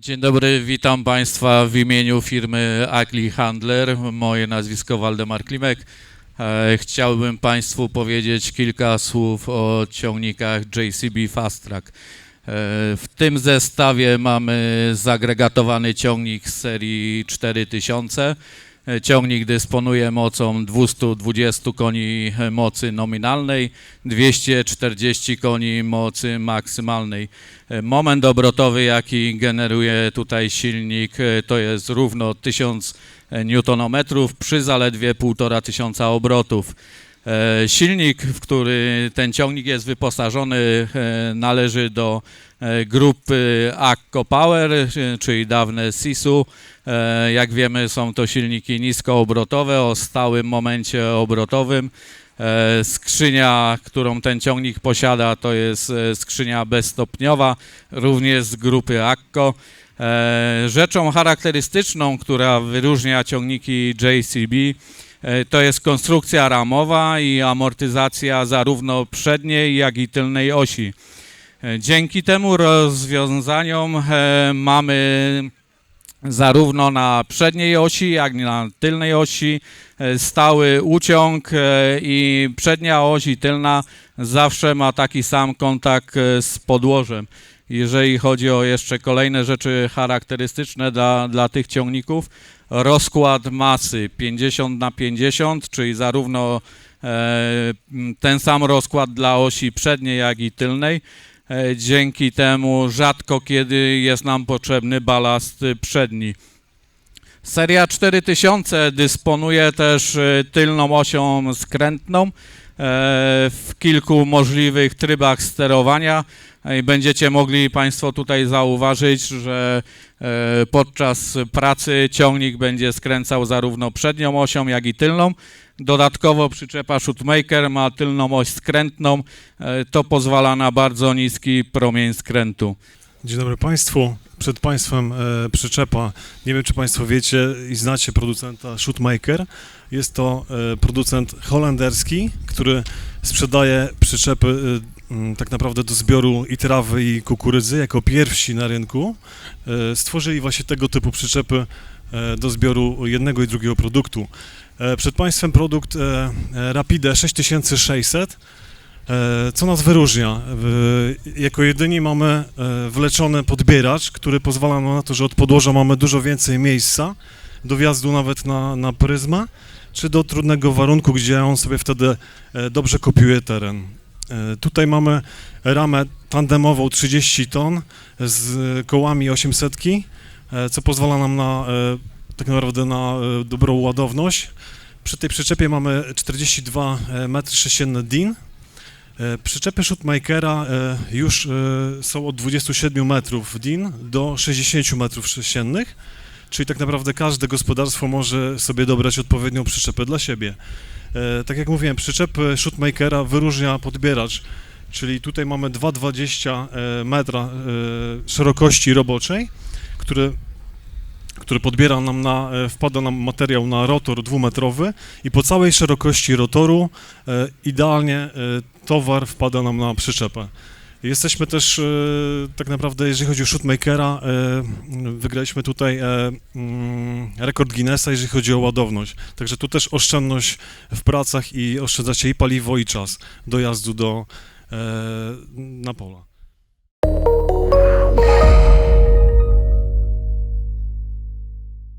Dzień dobry, witam Państwa w imieniu firmy Agli Handler. Moje nazwisko Waldemar Klimek. E, Chciałbym Państwu powiedzieć kilka słów o ciągnikach JCB Fast Track. E, W tym zestawie mamy zagregatowany ciągnik z serii 4000. Ciągnik dysponuje mocą 220 koni mocy nominalnej, 240 koni mocy maksymalnej. Moment obrotowy, jaki generuje tutaj silnik, to jest równo 1000 Nm przy zaledwie 1,5 tysiąca obrotów. E, Silnik, w który ten ciągnik jest wyposażony, e, należy do e, grupy Akko Power, czyli dawne SIS-u. Jak wiemy, są to silniki niskoobrotowe o stałym momencie obrotowym. Skrzynia, którą ten ciągnik posiada, to jest skrzynia bezstopniowa, również z grupy. E, Rzeczą charakterystyczną, która wyróżnia ciągniki JCB, to jest konstrukcja ramowa i amortyzacja zarówno przedniej, jak i tylnej osi. E, Dzięki temu rozwiązaniom e, mamy zarówno na przedniej osi, jak i na tylnej osi e, stały uciąg e, i przednia oś i tylna zawsze ma taki sam kontakt e, z podłożem. Jeżeli chodzi o jeszcze kolejne rzeczy charakterystyczne dla, dla tych ciągników, rozkład masy 50 na 50, czyli zarówno e, ten sam rozkład dla osi przedniej, jak i tylnej. E, Dzięki temu rzadko kiedy jest nam potrzebny balast przedni. Seria 4000 dysponuje też y, tylną osią skrętną e, w kilku możliwych trybach sterowania. I Będziecie mogli Państwo tutaj zauważyć, że e, podczas pracy ciągnik będzie skręcał zarówno przednią osią, jak i tylną. Dodatkowo przyczepa Shootmaker ma tylną oś skrętną. E, To pozwala na bardzo niski promień skrętu. Dzień dobry Państwu. Przed Państwem e, przyczepa. Nie wiem, czy Państwo wiecie i znacie producenta Shootmaker. Jest to producent holenderski, który sprzedaje przyczepy tak naprawdę do zbioru i trawy i kukurydzy jako pierwsi na rynku. E, stworzyli właśnie tego typu przyczepy e, do zbioru jednego i drugiego produktu. E, przed Państwem produkt Rapide 6600. E, Co nas wyróżnia? Jako jedyni mamy wleczony podbieracz, który pozwala nam na to, że od podłoża mamy dużo więcej miejsca do wjazdu nawet na, na pryzmę, czy do trudnego warunku, gdzie on sobie wtedy dobrze kopiuje teren. E, Tutaj mamy ramę tandemową 30 ton z kołami 800, e, co pozwala nam na e, tak naprawdę na dobrą ładowność. Przy tej przyczepie mamy 42 m3 DIN, Przyczepy Shootmakera już są od 27 metrów DIN do 60 metrów sześciennych, czyli tak naprawdę każde gospodarstwo może sobie dobrać odpowiednią przyczepę dla siebie. E, Tak jak mówiłem, przyczepy Shootmakera wyróżnia podbieracz, czyli tutaj mamy 2,20 e, metra e, szerokości roboczej, który który podbiera nam na, wpada nam materiał na rotor dwumetrowy i po całej szerokości rotoru idealnie towar wpada nam na przyczepę. Jesteśmy też, e, tak naprawdę, jeżeli chodzi o shootmakera, e, wygraliśmy tutaj e, mm, rekord Guinnessa, jeżeli chodzi o ładowność. Także tu też oszczędność w pracach i oszczędzacie i paliwo, i czas dojazdu do, na pola.